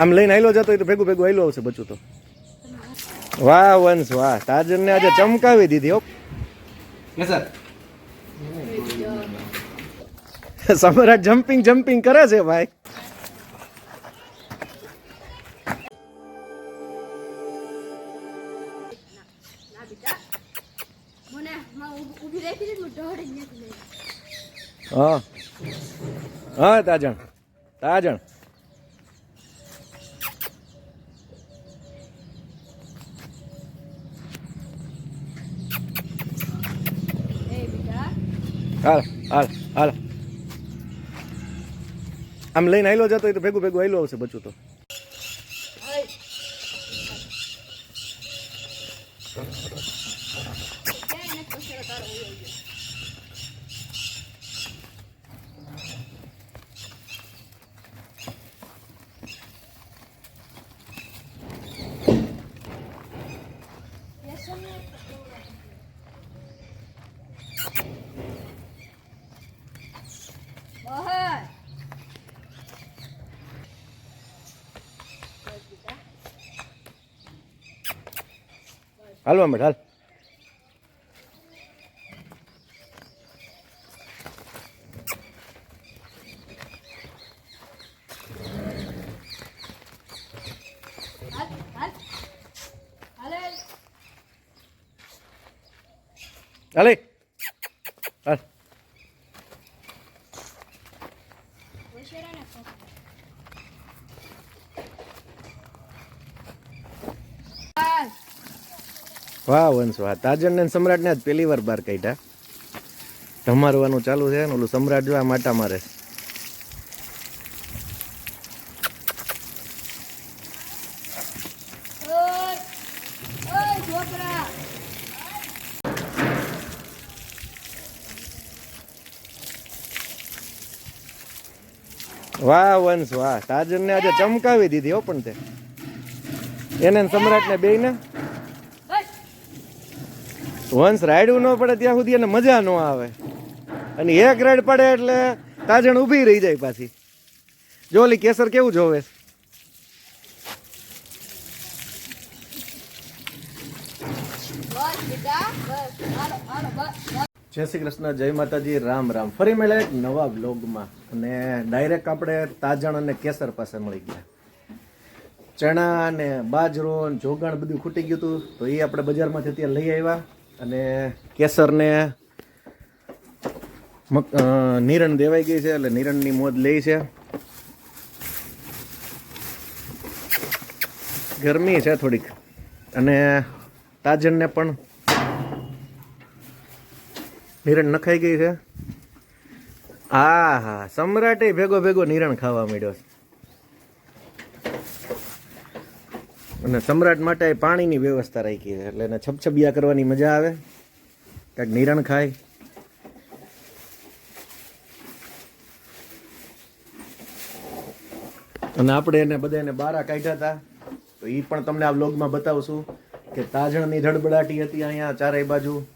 આમ લઈને આયલો જતો તો ભેગું ભેગું આયલો આવશે બચું તો. વાહ વંશ વાહ. તાજન ને આજે ચમકાવી દીધી હો. સર. સમ્રાટ જમ્પિંગ જમ્પિંગ કરે છે ભાઈ. હું. હા, તાજણ. તાજણ. એ હાલ હાલ હાલ. આમ લઈને આવેલો જતો હોય તો ભેગું ભેગું આવેલો આવશે બચું તો. હાલવા માંડ હાલ. હાલ હાલ હાલે હાલે હાલ વશેરા ને પકડ. હાલ વાહ, વંશ વાહ. તાજન ને સમ્રાટને જ પહેલી વાર બહાર કાઢ્યા. ધમારવાનું ચાલુ છે ને, ઓલું સમ્રાટ જો આ માટા મારે. વાહ, વંશ વાહ. તાજન ને આજે ચમકાવી દીધી હો પણ તે. એને સમ્રાટને સમ્રાટ ને બે ને ઓય વંશ રાયડું ન પડે ત્યાં સુધી એને મજા ન આવે. અને એક રાઈડ પડે એટલે તાજણ ઊભી રહી જાય પાછી. જો ઓલી કેસર કેવું જોવે. જય શ્રી કૃષ્ણ, જય માતાજી, રામ રામ. ફરી મળે એક નવા બ્લોગમાં અને ડાયરેક્ટ આપણે તાજણ અને કેસર પાસે મળી ગયા. ચણા ને બાજરો જોગણ બધું ખૂટી ગયું હતું, તો એ આપણે બજારમાંથી ત્યાં લઈ આવ્યા. અને કેસરને નિરણ દેવાઈ ગઈ છે એટલે નિરણની મોજ લે છે. ગરમી છે થોડીક. અને તાજણને પણ નિરણ નખાઈ ગઈ છે. હા હા સમ્રાટે ભેગો ભેગો નિરણ ખાવા મળ્યો છે. અને સમ્રાટ માટે પાણીની વ્યવસ્થા રાખી છે. એટલે એને છબછબિયા કરવાની મજા આવે. કાંઈક નિરણ ખાય. અને આપણે એને બધા એને બારા કાઢ્યા હતા. તો એ પણ તમને આ વ્લોગમાં બતાવશું કે તાજણની ધડબડાટી હતી અહીંયા ચારેય બાજુ.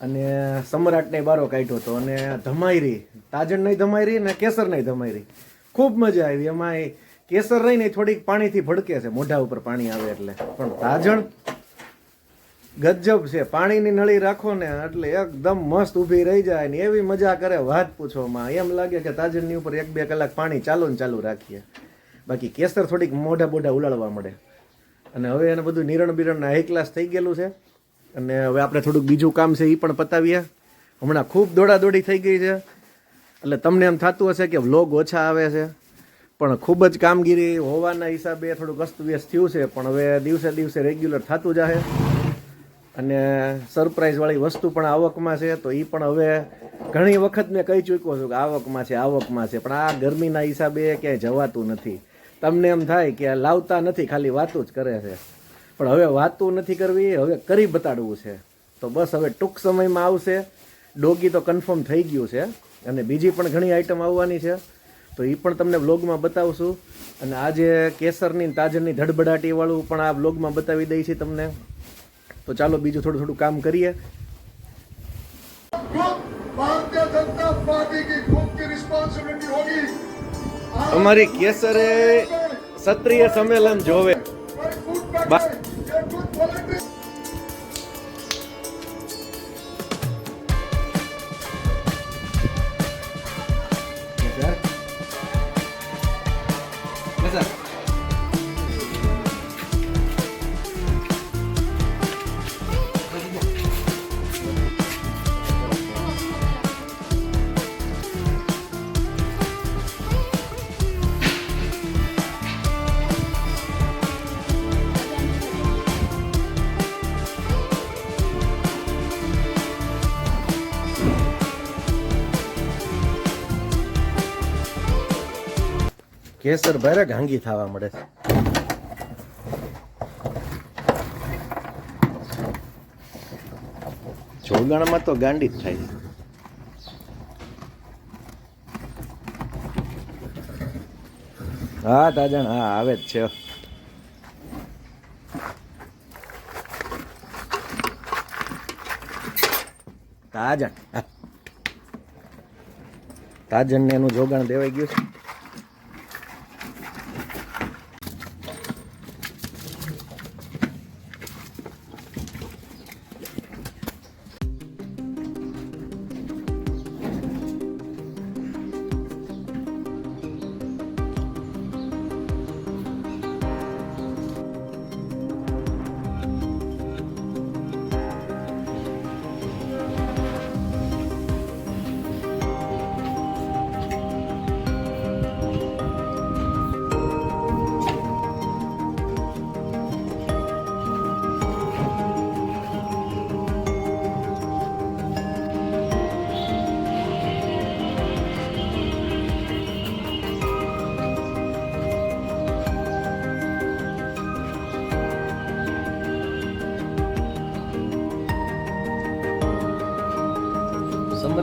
અને સમ્રાટને બારો કાઢ્યો હતો. અને ધમાયરી. તાજણ નહીં ધમાયરી અને કેસર નહીં ધમાયરી. ખૂબ મજા આવી. એમાં કેસર રહી ને થોડીક પાણીથી ભડકે છે. મોઢા ઉપર પાણી આવે એટલે. પણ તાજણ ગજબ છે. પાણીની નળી રાખો ને એટલે એકદમ મસ્ત ઊભી રહી જાય ને એવી મજા કરે વાત પૂછવામાં. એમ લાગે કે તાજણની ઉપર એક બે કલાક પાણી ચાલુ ને ચાલુ રાખીએ. બાકી કેસર થોડીક મોઢા બોઢા ઉલાળવા મળે. અને હવે એને બધું નિરણ બિરણ હાઈ ક્લાસ થઈ ગયેલું છે. અને હવે આપણે થોડુંક બીજું કામ છે એ પણ પતાવીએ. હમણાં ખૂબ દોડાદોડી થઈ ગઈ છે. એટલે તમને એમ થતું હશે કે વ્લોગ ઓછા આવે છે. પણ ખૂબ જ કામગીરી હોવાના હિસાબે થોડુંક અસ્તવ્યસ્ત થયું છે, પણ હવે દિવસે દિવસે રેગ્યુલર થતું જશે અને સરપ્રાઇઝવાળી વસ્તુ પણ આવકમાં છે, તો એ પણ હવે ઘણી વખત મેં કહી ચૂક્યો છું કે આવકમાં છે આવકમાં છે, પણ આ ગરમીના હિસાબે ક્યાંય જવાતું નથી. તમને એમ થાય કે લાવતા નથી, ખાલી વાતું જ કરે છે. પણ હવે વાતું નથી કરવી, હવે કરી બતાડવું છે. તો બસ હવે ટૂંક સમયમાં આવશે. ડોગી તો કન્ફર્મ થઈ ગયું છે, અને બીજી પણ ઘણી આઈટમ આવવાની છે. તો એ પણ તમને વ્લોગમાં બતાવશું. અને આજે કેસરની તાજરની ધડબડાટીવાળું પણ આ વ્લોગમાં બતાવી દઈ છે તમને. તો ચાલો બીજું થોડું થોડું કામ કરીએ. અમારી કેસરે ક્ષત્રિય સંમેલન જોવે. કેસર ભારે ઘાંગી થવા મળે છે. જોગાણમાં તો ગાંડી જ થાય છે. હા તાજણ હા આવે જ છે. તાજણ તાજણ ને એનું જોગાણ દેવાઈ ગયું છે.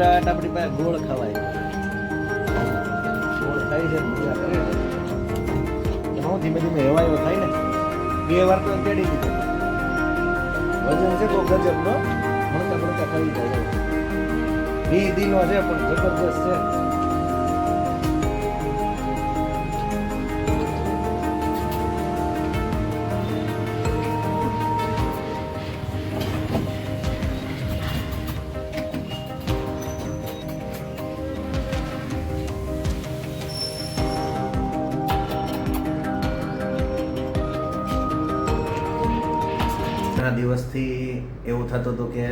સમ્રાટ આપણી પાસે ગોળ ખવાય. ગોળ ખાઈ છે હું ધીમે ધીમે એવો થાય ને, બે વાર તો તેડી દીધો. વજન છે તો ગજબ નો મળતા મળતા ખાઈ જાય. બે દિનો છે, પણ જબરદસ્ત છે. ઘણા દિવસથી એવું થતું હતું કે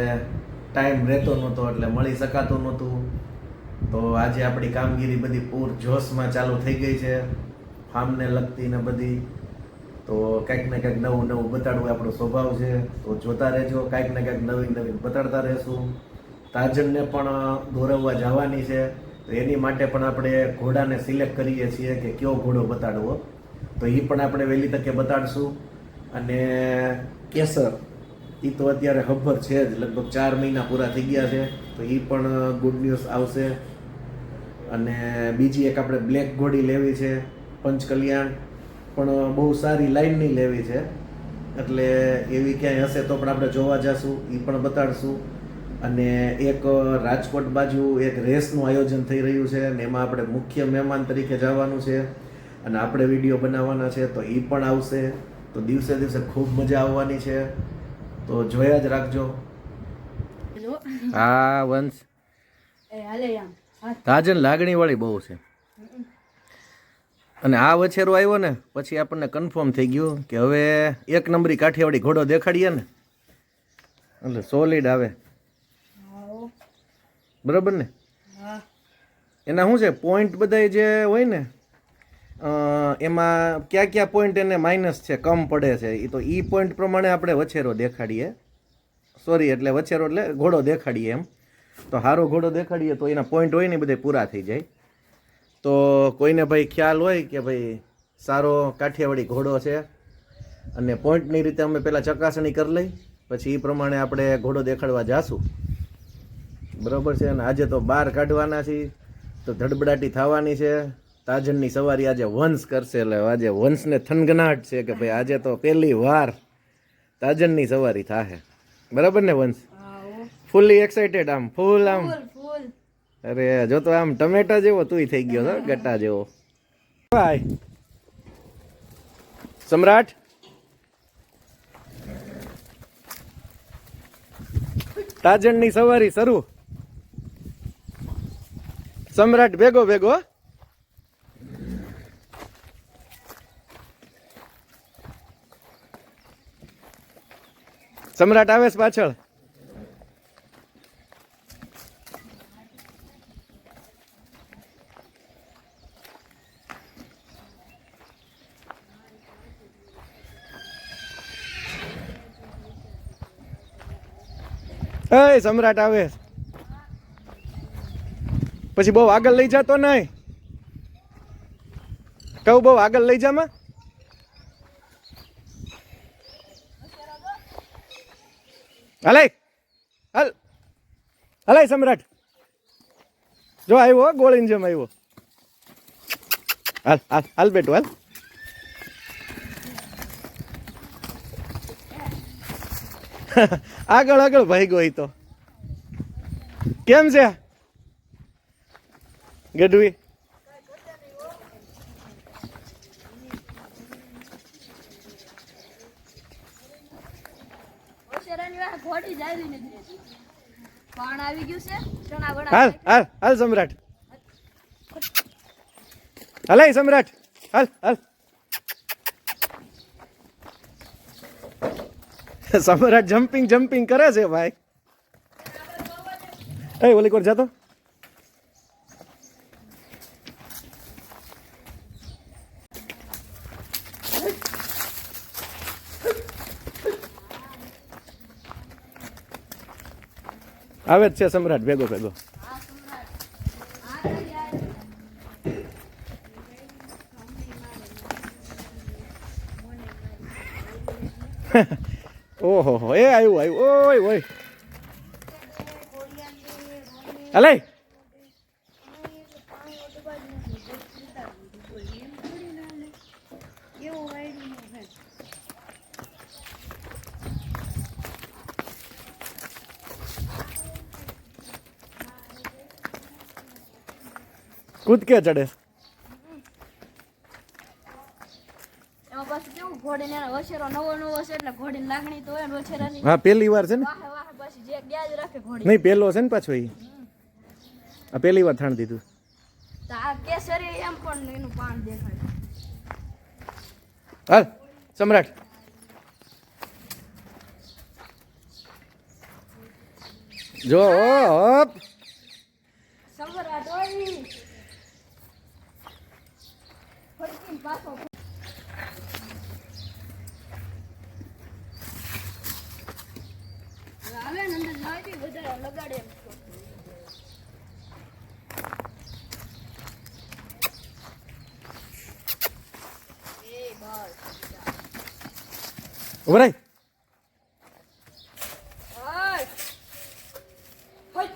ટાઈમ રહેતો નહોતો એટલે મળી શકાતું નહોતું. તો આજે આપણી કામગીરી બધી પૂર જોશમાં ચાલુ થઈ ગઈ છે ફાર્મને લગતી ને બધી. તો કંઈક ને કંઈક નવું નવું બતાડવું આપણો સ્વભાવ છે. તો જોતા રહેજો, કંઈક ને કંઈક નવી નવી બતાડતા રહેશું. તાજનને પણ દોરવવા જવાની છે. તો એની માટે પણ આપણે ઘોડાને સિલેક્ટ કરીએ છીએ કે કયો ઘોડો બતાડવો. તો એ પણ આપણે વહેલી તકે બતાડશું. અને કેસર એ તો અત્યારે ખબર છે જ, લગભગ ચાર મહિના પૂરા થઈ ગયા છે, તો એ પણ ગુડ ન્યૂઝ આવશે. અને બીજી એક આપણે બ્લેક ઘોડી લેવી છે, પંચકલ્યાણ, પણ બહુ સારી લાઈનની લેવી છે. એટલે એવી ક્યાંય હશે તો પણ આપણે જોવા જશું એ પણ બતાડશું. અને એક રાજકોટ બાજુ એક રેસનું આયોજન થઈ રહ્યું છે અને એમાં આપણે મુખ્ય મહેમાન તરીકે જવાનું છે. અને આપણે વીડિયો બનાવવાના છે, તો એ પણ આવશે. તો દિવસે દિવસે ખૂબ મજા આવવાની છે. તો જોયા જ રાખજો. હા વંશ. તાજન લાગણી વાળી બહુ છે. અને આ વછેરો આવ્યો ને પછી આપણને કન્ફર્મ થઈ ગયું કે હવે એક નંબરી કાઠિયાવાડી ઘોડો દેખાડીએ ને એટલે સોલિડ આવે. બરાબર ને? એના શું છે? પોઈન્ટ બધા જે હોય ને એમાં કયા કયા પોઈન્ટ એને માઇનસ છે, કમ પડે છે એ તો ઈ પોઈન્ટ પ્રમાણે આપણે વછેરો દેખાડીએ. સોરી એટલે વછેરો એટલે ઘોડો દેખાડીએ એમ. તો સારો ઘોડો દેખાડીએ તો એના પોઈન્ટ હોય ને બધે પૂરા થઈ જાય. તો કોઈને ભાઈ ખ્યાલ હોય કે ભાઈ સારો કાઠિયાવાડી ઘોડો છે, અને પોઈન્ટની રીતે અમે પહેલાં ચકાસણી કરી લઈ, પછી એ પ્રમાણે આપણે ઘોડો દેખાડવા જાશું. બરાબર છે, અને આજે તો બહાર કાઢવાના છીએ, તો ધડબડાટી થવાની છે તાજનની સવારી આજે વંશ કરશે એટલે આજે વંશને થનગનાટ છે કે ભાઈ આજે તો પહેલી વાર તાજનની સવારી થાશે બરાબર ને વંશ? ફૂલી એક્સાઇટેડ આમ ફૂલ આમ. અરે જો તો આમ ટમેટા જેવો તુંય થઈ ગયો છો ગટ્ટા જેવો. ભાઈ. સમ્રાટ? તાજણની સવારી શરૂ. સમ્રાટ ભેગો ભેગો સમ્રાટ આવે છે પાછળ. એ, સમ્રાટ આવે પછી બહુ આગળ લઈ જાતો નહીં. કહું બહુ આગળ લઈ જામાં હલે. હલ. હલે સમ્રાટ. જો આવ્યો ગોળીન જેમ આવ્યો હાલ હાલ હાલ બેટું, હાલ. આગળ આગળ ભાઈ ગયો તો. કેમ છે? ગઢવી ઓશેરાની વાહ ઘોડી જ આવી નથી રહેતી. હાલ હાલ હાલ સમ્રાટ. હાલ સમ્રાટ, હાલ હાલ. સમ્રાટ જમ્પિંગ જમ્પિંગ કરે છે ભાઈ. એ ઓલી કોર જાતો? આવે જ છે સમ્રાટ ભેગો ભેગો. ઓહો એ આવ્યું આવ્યું ઓય ઓય અલે કૂદકે ચડે? એમાં પાછું કેવું ઘોડીને એનો વછેરો નવો નવો છે એટલે ઘોડીની લાગણી તો હોય વછેરાની. હા પહેલી વાર છે ને? વાહે વાહે પાછી જે ગયા રાખે ઘોડી. નહીં પહેલો છે ને પાછો એ. આ પહેલી વાર થાણ દીધું. તો આ કેસરી એમ પણ એનું પાન દેખાય. હાલ સમ્રાટ. જો હોપ સમ્રાટ ફટકીને પાછો હવે આવે ને અંદર લાવી વધારે લગાડે ઓય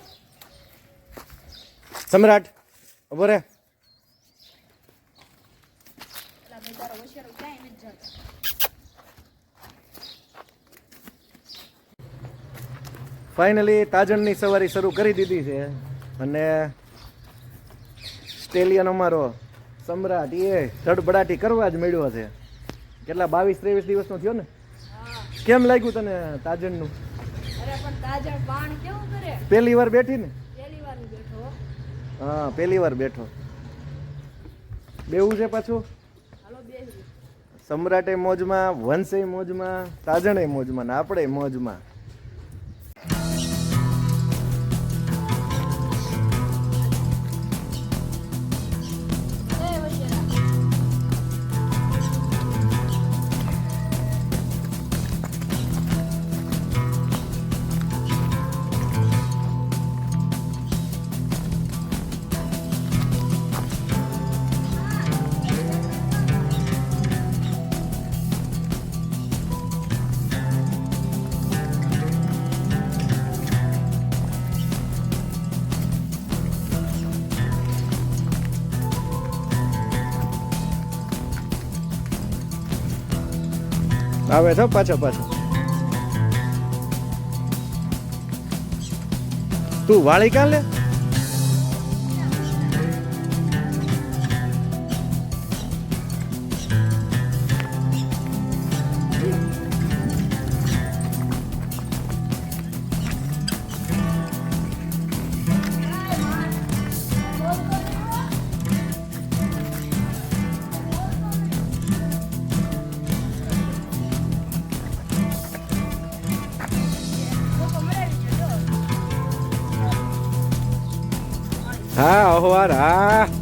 સમ્રાટ ઊભો રે પેલા બેચારો હોશિયારો ક્યાંય નથી જતો ફાઇનલી તાજણની સવારી શરૂ કરી દીધી છે. અને સ્ટેલિયન અમારો સમ્રાટ એ ધડબડાટી કરવા જ મળ્યો છે. કેટલા બાવીસ ત્રેવીસ દિવસનો થયો ને? કેમ લાગ્યું તને તાજણનું? પહેલી વાર બેઠી ને? હો. પહેલી વાર બેઠો. બેવું છે પાછું? સમ્રાટે મોજમાં વંશે મોજમાં તાજણે મોજમાં ને આપણે મોજમાં. એ આવે છો પાછો પાછો. તું વાળી કાલે લે? હા